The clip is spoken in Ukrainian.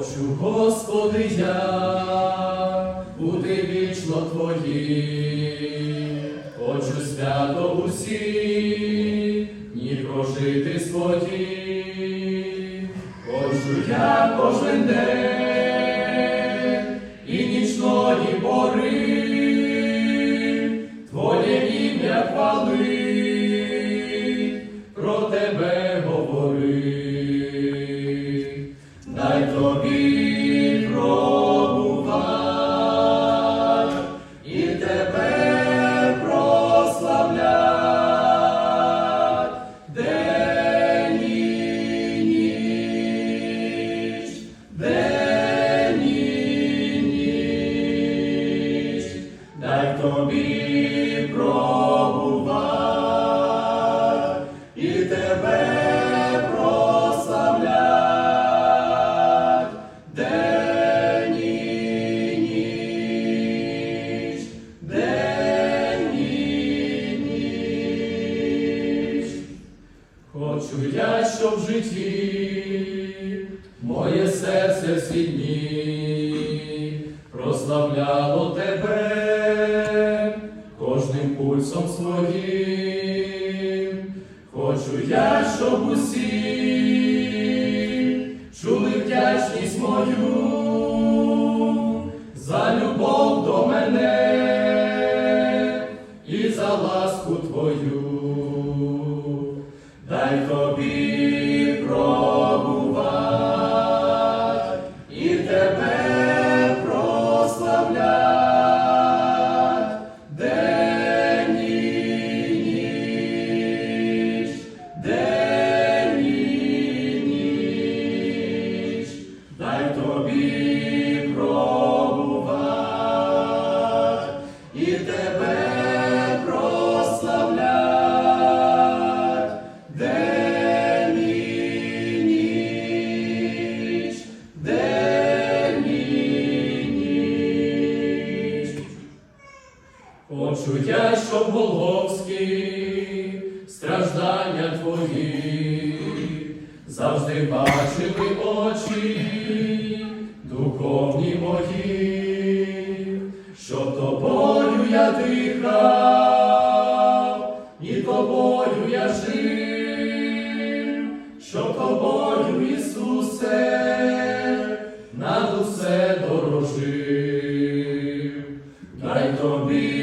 хочу, Господи, я бути вічно Твої, хочу свято усі, ні прожити свої, хочу я кожен день і нічної пори, Твоє ім'я хвали. Дай тобі пробувати і тебе прославлять. День і ніч, день і ніч, дай тобі пробувати Хочу я, щоб в житті моє серце всі дні прославляло тебе кожним пульсом своїм. Хочу я, щоб усі чули вдячність мою за любов до мене і за ласку твою. Дай тобі Почуття, що Волговські страждання твої, завжди бачили очі, духовні мої, щоб тобою я дихав, і тобою я жив, щоб тобою, Ісусе, над усе дорожив, дай тобі.